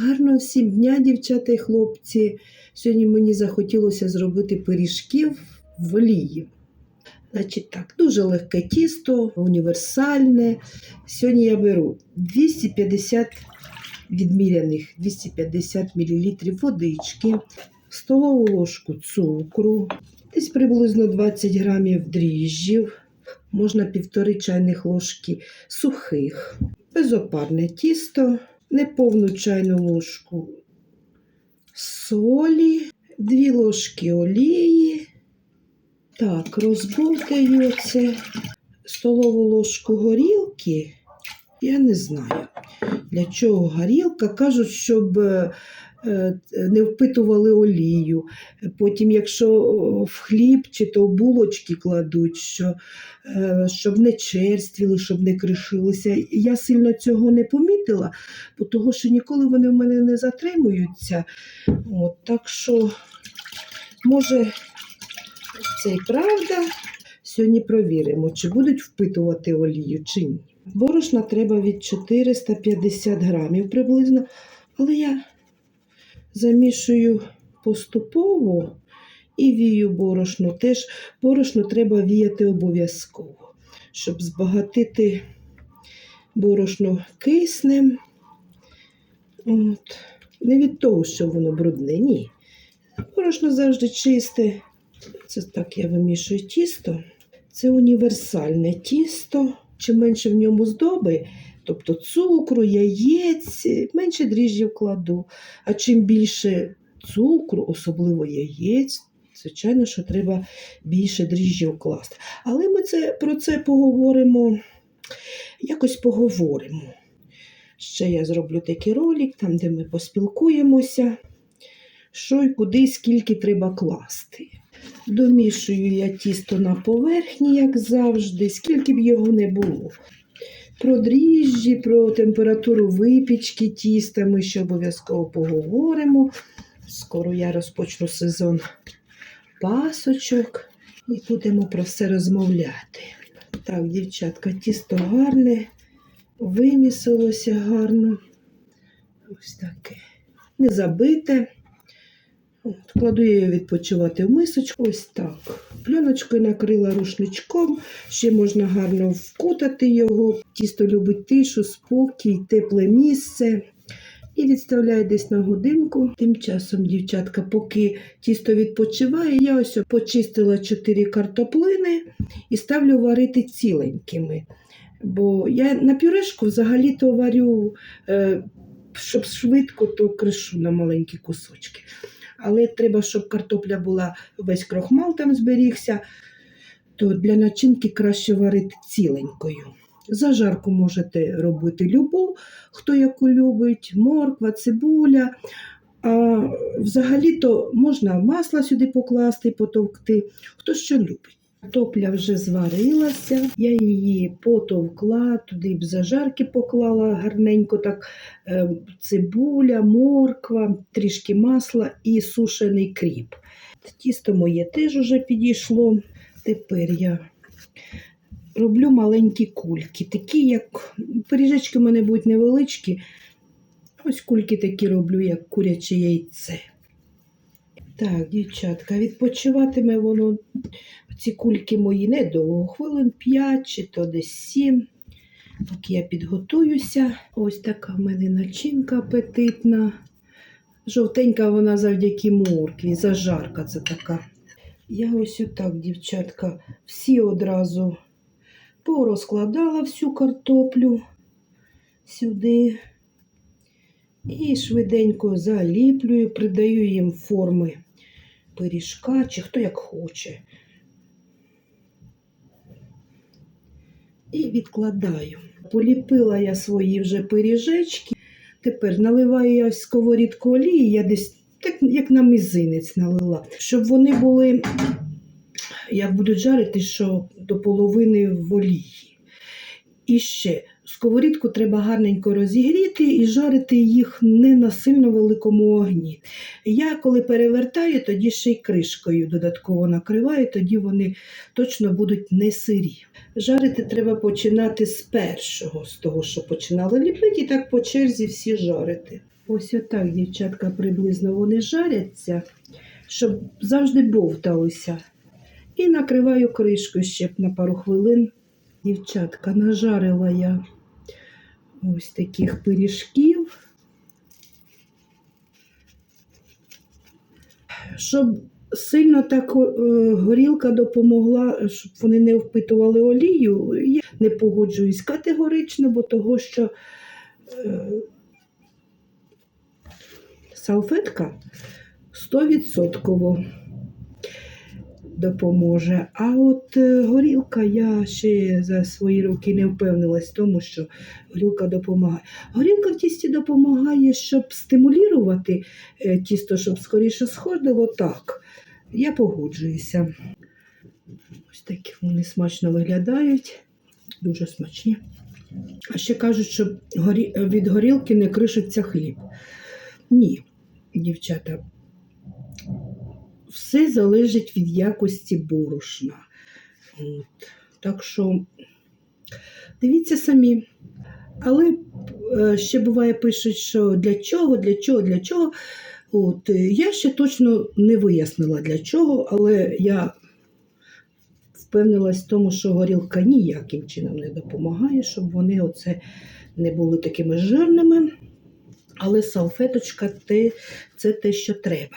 Гарного всім дня, дівчата і хлопці. Сьогодні мені захотілося зробити пиріжків в олії. Значить так, дуже легке тісто, універсальне. Сьогодні я беру 250 відміряних 250 мл водички, столову ложку цукру, десь приблизно 20 грамів дріжджів, можна півтори чайних ложки сухих, безопарне тісто, неповну чайну ложку солі, 2 ложки олії. Так, розбовтаю це столову ложку горілки. Я не знаю, для чого горілка. Кажуть, щоб е, не впитували олію. Потім, якщо в хліб чи то булочки кладуть, що, е, щоб не черствіли, щоб не кришилися. Я сильно цього не помітила, того, що ніколи вони в мене не затримуються. От, так що, може, це і правда. Сьогодні провіримо, чи будуть впитувати олію, чи ні. Борошна треба від 450 грамів приблизно, але я замішую поступово і вію борошно. Теж борошно треба віяти обов'язково, щоб збагатити борошно киснем. От. Не від того, що воно брудне, ні. Борошно завжди чисте. Це так я вимішую тісто. Це універсальне тісто. Чим менше в ньому здоби, тобто цукру, яєць, менше дріжджів кладу. А чим більше цукру, особливо яєць, звичайно, що треба більше дріжджів класти. Але ми це, про це поговоримо, якось поговоримо. Ще я зроблю такий ролик, там, де ми поспілкуємося, що і куди, скільки треба класти. Домішую я тісто на поверхні, як завжди, скільки б його не було. Про дріжджі, про температуру випічки тіста ми ще обов'язково поговоримо. Скоро я розпочну сезон пасочок і будемо про все розмовляти. Так, дівчатка, тісто гарне, вимісилося гарно. Ось таке. Не забите. Кладу я її відпочивати в мисочку. Ось так. Пленочкою накрила рушничком, ще можна гарно вкутати його. Тісто любить тишу, спокій, тепле місце. І відставляю десь на годинку. Тим часом, дівчатка, поки тісто відпочиває, я ось почистила 4 картоплини і ставлю варити ціленькими. Бо я на пюрешку взагалі-то варю, е, щоб швидко, то кришу на маленькі кусочки але треба, щоб картопля була весь крохмал там зберігся, то для начинки краще варити ціленькою. Зажарку можете робити любу, хто яку любить, морква, цибуля. А взагалі-то можна масло сюди покласти, потовкти, хто що любить. Картопля вже зварилася, я її потовкла, туди б зажарки поклала гарненько, так е, цибуля, морква, трішки масла і сушений кріп. Тісто моє теж уже підійшло. Тепер я роблю маленькі кульки, такі, як пиріжечки в мене будуть невеличкі. Ось кульки такі роблю, як куряче яйце. Так, дівчатка, відпочиватиме воно, ці кульки мої недовго, хвилин 5 чи то десь 7. Поки я підготуюся. Ось така в мене начинка апетитна. Жовтенька вона завдяки моркві, зажарка це така. Я ось отак, дівчатка, всі одразу порозкладала всю картоплю сюди. І швиденько заліплюю, придаю їм форми пиріжка, чи хто як хоче. І відкладаю. Поліпила я свої вже пиріжечки. Тепер наливаю я сковорідку олії, я десь так, як на мизинець налила, щоб вони були, як будуть жарити, що до половини в олії. І ще сковорідку треба гарненько розігріти і жарити їх не на сильно великому огні. Я коли перевертаю, тоді ще й кришкою додатково накриваю, тоді вони точно будуть не сирі. Жарити треба починати з першого, з того, що починали ліпити, і так по черзі всі жарити. Ось отак, дівчатка, приблизно вони жаряться, щоб завжди бовталися. І накриваю кришкою ще на пару хвилин. Дівчатка, нажарила я ось таких пиріжків. Щоб сильно так е, горілка допомогла, щоб вони не впитували олію, я не погоджуюсь категорично, бо того, що е, салфетка 100% допоможе. А от е, горілка, я ще за свої роки не впевнилась в тому, що горілка допомагає. Горілка в тісті допомагає, щоб стимулювати е, тісто, щоб скоріше сходило. Так, я погоджуюся. Ось такі вони смачно виглядають, дуже смачні. А ще кажуть, що від горілки не кришиться хліб. Ні, дівчата, все залежить від якості борошна. От. Так що дивіться самі. Але е, ще буває пишуть, що для чого, для чого, для чого. От, я ще точно не вияснила для чого, але я впевнилась в тому, що горілка ніяким чином не допомагає, щоб вони оце не були такими жирними. Але салфеточка це те, що треба.